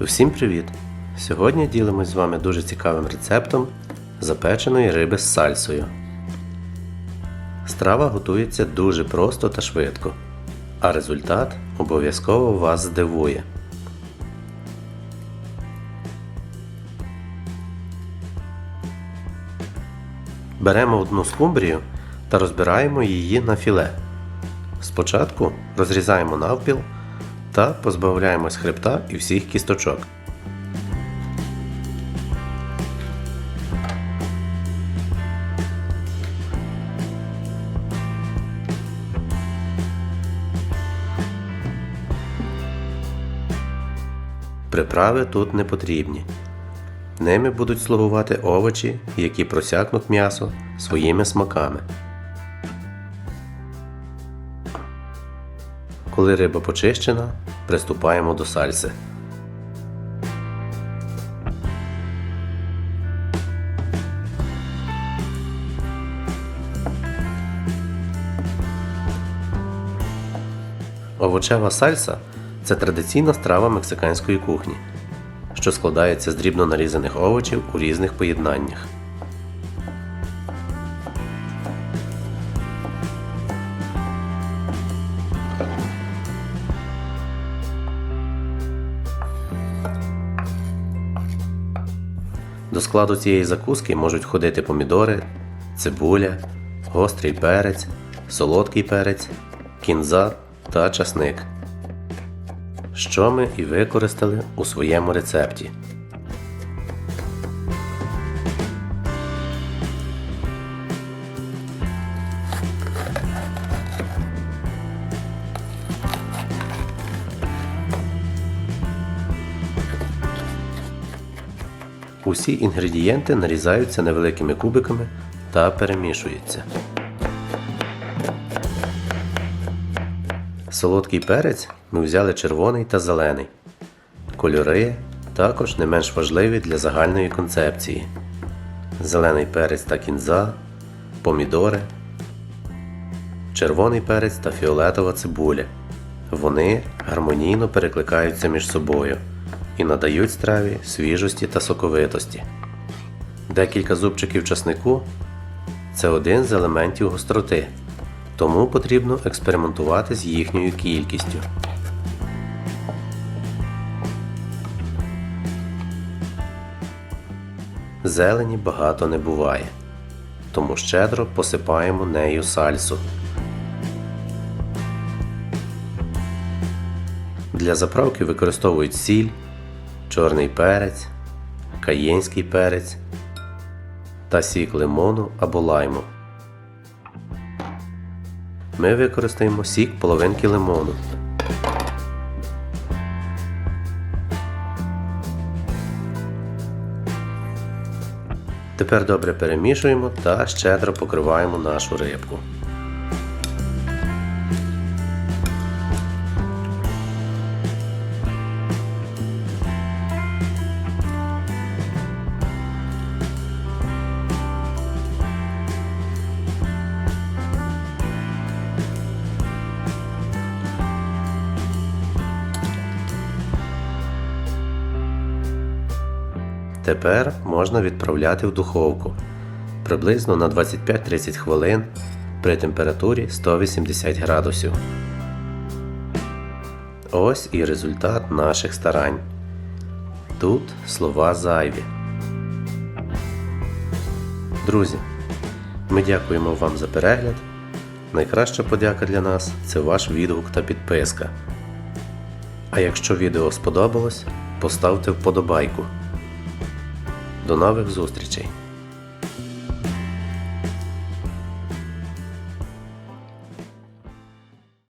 Всім привіт! Сьогодні ділимось з вами дуже цікавим рецептом запеченої риби з сальсою. Страва готується дуже просто та швидко, а результат обов'язково вас здивує. Беремо одну скумбрію та розбираємо її на філе. Спочатку розрізаємо навпіл та позбавляємось хребта і всіх кісточок. Приправи тут не потрібні. Ними будуть слугувати овочі, які просякнуть м'ясо своїми смаками. Коли риба почищена, приступаємо до сальси. Овочева сальса це традиційна страва мексиканської кухні, що складається з дрібно нарізаних овочів у різних поєднаннях. До складу цієї закуски можуть входити помідори, цибуля, гострий перець, солодкий перець, кінза та часник, що ми і використали у своєму рецепті. Усі інгредієнти нарізаються невеликими кубиками та перемішуються. Солодкий перець ми взяли червоний та зелений. Кольори також не менш важливі для загальної концепції. Зелений перець та кінза, помідори, червоний перець та фіолетова цибуля. Вони гармонійно перекликаються між собою і надають страві свіжості та соковитості. Декілька зубчиків часнику це один з елементів гостроти, тому потрібно експериментувати з їхньою кількістю. Зелені багато не буває, тому щедро посипаємо нею сальсу. Для заправки використовують сіль, чорний перець, каєнський перець та сік лимону або лайму. Ми використаємо сік половинки лимону. Тепер добре перемішуємо та щедро покриваємо нашу рибку. Тепер можна відправляти в духовку приблизно на 25-30 хвилин при температурі 180 градусів. Ось і результат наших старань. Тут слова зайві. Друзі, ми дякуємо вам за перегляд. Найкраща подяка для нас це ваш відгук та підписка. А якщо відео сподобалось, поставте вподобайку. До нових зустрічей!